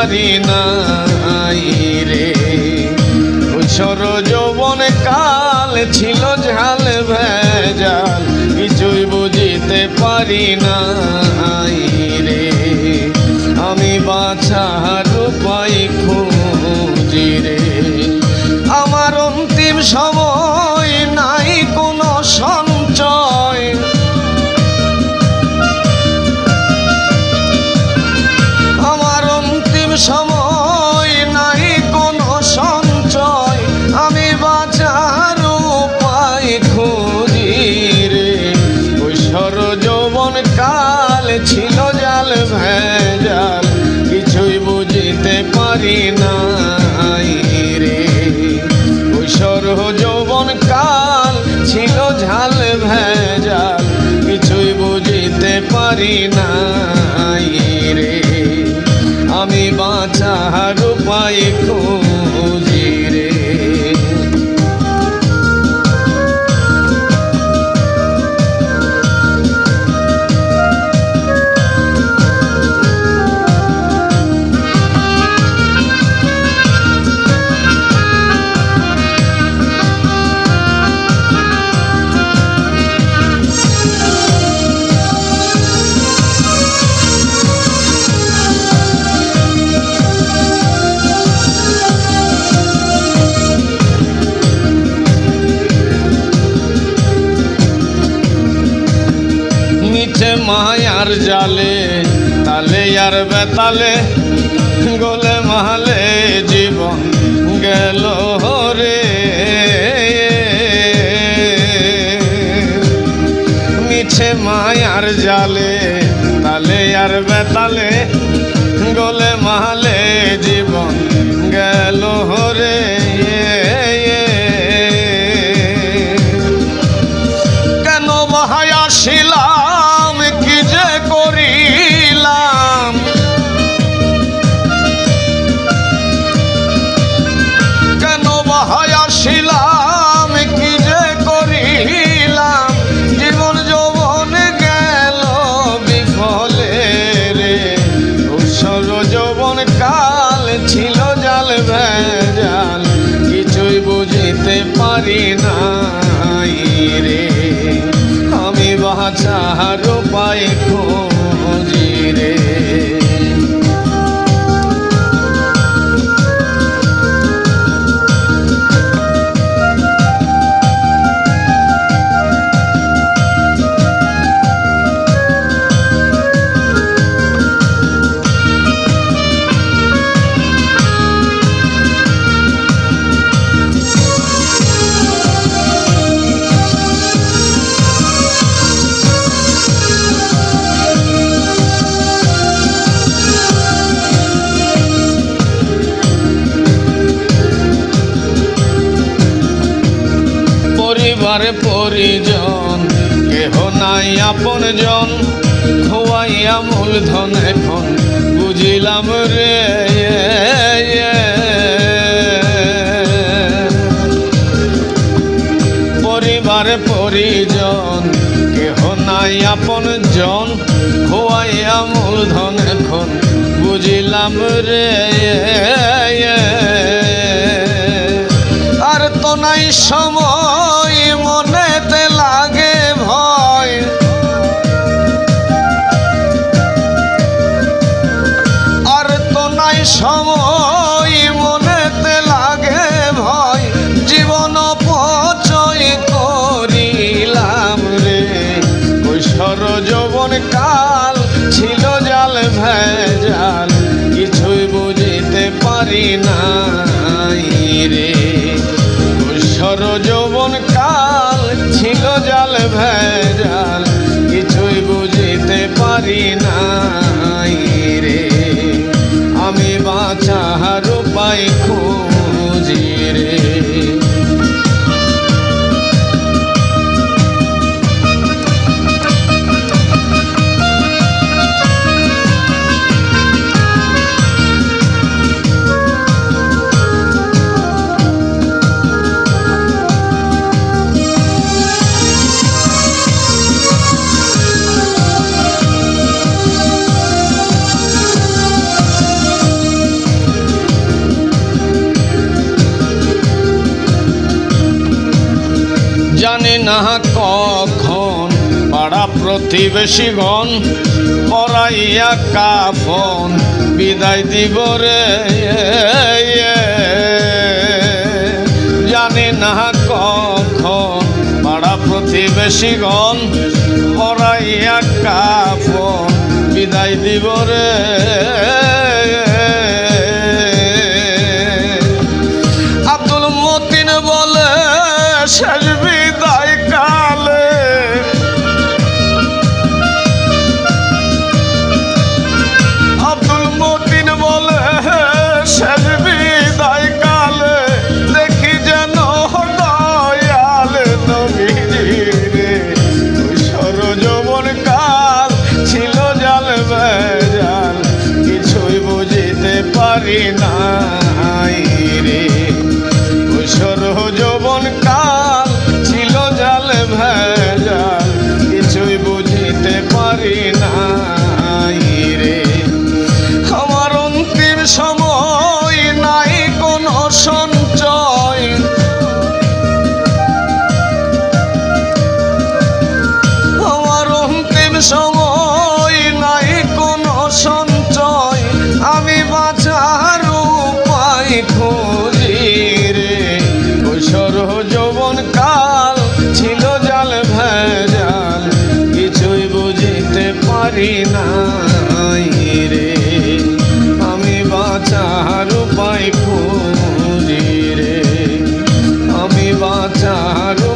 পারি না রে। কৈশোর যৌবন কাল ছিল ঝাল ভেজাল, কিছুই বুঝিতে পারি না রে। আমি বাছার পারি না রে। কৈশোর যৌবন কাল ছিল ঝাল ভেজাল, কিছুই বুঝিতে পারি না রে। আমি বাঁচার উপায় খুঁজি মায়ার জালে, তালে আর বেতালে গোলে মালে জীবন গেল রে মিছে মায়ার জালে, তালে আর বেতালে গোলে মালে ছিল জাল ভেজাল কিছুই বুঝিতে পারি না রে। আমি বাঁচার উপায় খুঁজি পরিবার পরিজন, কেহ নাই আপন জন। খোয়াইয়া মূলধন এখন, বুঝিলাম রে পরিবার পরিজন, কেহ নাই আপন জন। খোয়াইয়া মূলধন এখন, বুঝিলাম রে কৈশোর যৌবন কাল ছিল জাল ভেজাল, কিছুই বুঝিতে পারি না রে। আমি বাঁচার উপায় খুঁজি না কখন? পাড়া প্রতিবেশীগণ পরাইয়া কাফন, বিদায় দিব রে, জানি না কখন। পাড়া প্রতিবেশীগণ পরাইয়া কাফন, বিদায় দিব রে। আব্দুল মতিন বলে শেষ বিদায় কালে। আব্দুল দেখি যেন সরজবন ছিল জাল বুঝিতে পারি নাই রে। কাল বাঁচার